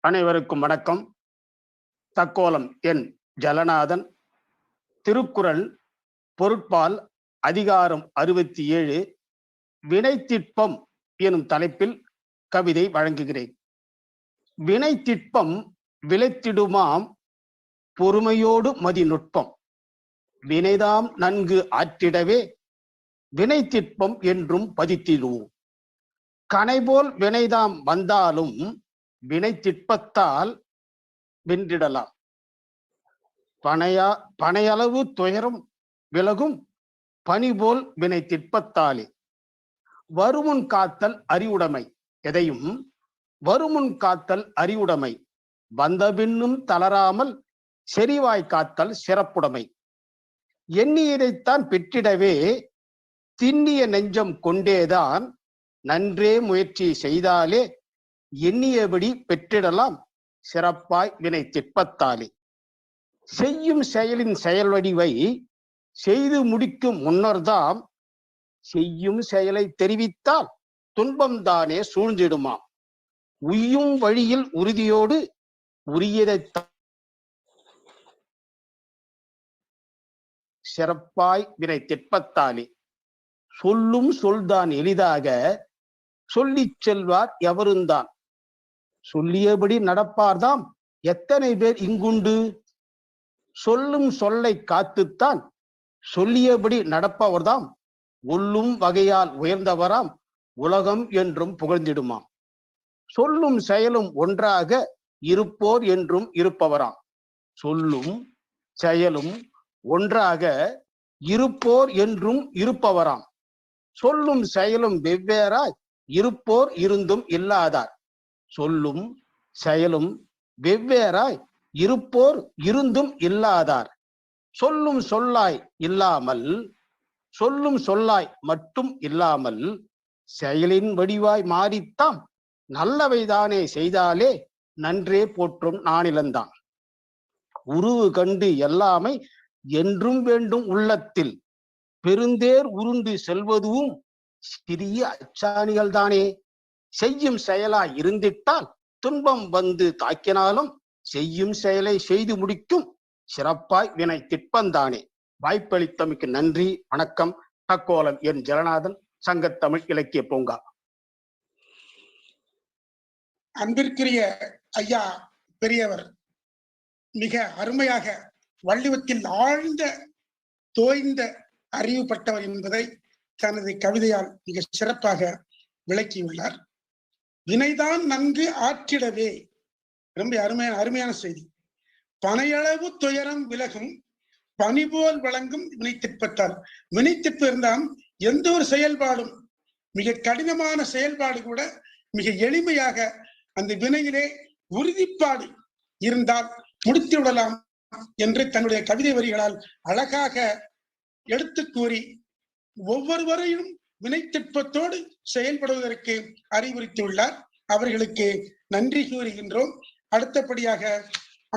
அனைவருக்கும் வணக்கம். தக்கோலம் என் ஜலநாதன். திருக்குறள் பொருட்பால் அதிகாரம் அறுபத்தி ஏழு. வினைத்திட்பம் எனும் தலைப்பில் கவிதை வழங்குகிறேன். வினைத்திட்பம் விளைத்திடுமாம் பொறுமையோடு மதி நுட்பம் வினைதாம் நன்கு ஆற்றிடவே வினைத்திட்பம் என்றும் பதித்திடுவோம். கனைபோல் வினைதாம் வந்தாலும் வினை திட்பத்தால் வென்றிடலாம். பனையா பனையளவு துயரம் விலகும் பனி போல் வினை திட்பத்தாலே வருமுன் காத்தல் அறிவுடைமை எதையும் வருமுன் காத்தல் அறிவுடைமை வந்தபின்னும் தளராமல் செறிவாய் காத்தல் சிறப்புடைமை. எண்ணியதைத்தான் பெற்றிடவே திண்ணிய நெஞ்சம் கொண்டேதான் நன்றே முயற்சி செய்தாலே எண்ணியபடி பெற்றிடலாம். சிறப்பாய் வினை திட்பத்தாலே. செய்யும் செயலின் செயல் வடிவை செய்து முடிக்கும் முன்னர்தாம் செய்யும் செயலை தெரிவித்தால் துன்பம் தானே சூழ்ந்திடுமாம். உய்யும் வழியில் உறுதியோடு உரியதை சிறப்பாய் வினை திட்பத்தாலே. சொல்லும் சொல்தான் எளிதாக. சொல்லிச் செல்வார் எவருந்தான். சொல்லியபடி நடப்பார்தாம். எத்தனை பேர் இங்குண்டு? சொல்லும் சொல்லை காத்துத்தான் சொல்லியபடி நடப்பவர்தாம். உள்ளும் வகையால் உயர்ந்தவராம். உலகம் என்றும் புகழ்ந்திடுமாம். சொல்லும் செயலும் ஒன்றாக இருப்போர் என்றும் இருப்பவராம். சொல்லும் செயலும் ஒன்றாக இருப்போர் என்றும் இருப்பவராம். சொல்லும் செயலும் வெவ்வேறாய் இருப்போர் இருந்தும் இல்லாதார். சொல்லும் செயலும் வெவ்வேறாய் இருப்போர் இருந்தும் இல்லாதார். சொல்லும் சொல்லாய் இல்லாமல் சொல்லும் சொல்லாய் மட்டும் இல்லாமல் செயலின் வடிவாய் மாறித்தாம் நல்லவைதானே செய்தாலே நன்றே போற்றும் நானிலந்தான். உருவு கண்டு எல்லாமை என்றும் வேண்டும் உள்ளத்தில். பெருந்தேர் உருந்து செல்வதும் சிறிய அச்சாணிகள் தானே செய்யும் செயலாய் இருந்திட்டால் துன்பம் வந்து தாக்கினாலும் செய்யும் செயலை செய்து முடிக்கும் சிறப்பாய் வினை திட்பந்தானே. வாய்ப்பளித்தமைக்கு நன்றி வணக்கம். தக்கோலம் என் ஜலநாதன் சங்கத்தமிழ் இலக்கிய பூங்கா. அன்பிற்குரிய ஐயா பெரியவர் மிக அருமையாக வள்ளுவத்தில் ஆழ்ந்த தோய்ந்த அறிவு பட்டவர் என்பதை தனது கவிதையால் மிக சிறப்பாக விளக்கியுள்ளார். வினைதான் நன்கு ஆற்றிடவே. ரொம்ப அருமையான அருமையான செய்தி. பனையளவு துயரம் விலகும் பனி போல் வழங்கும் வினைத்திற்பத்தால். வினைத்திற்பு இருந்தால் எந்த ஒரு செயல்பாடும் மிக கடினமான செயல்பாடு கூட மிக எளிமையாக அந்த வினையிலே உறுதிப்பாடு இருந்தால் முடித்து விடலாம் என்று தன்னுடைய கவிதை வரிகளால் அழகாக எடுத்து கூறி ஒவ்வொருவரையும் வினைத்திற்பத்தோடு செயல்படுவதற்கு அறிவுறுத்தியுள்ளார். அவர்களுக்கு நன்றி கூறுகின்றோம். அடுத்தபடியாக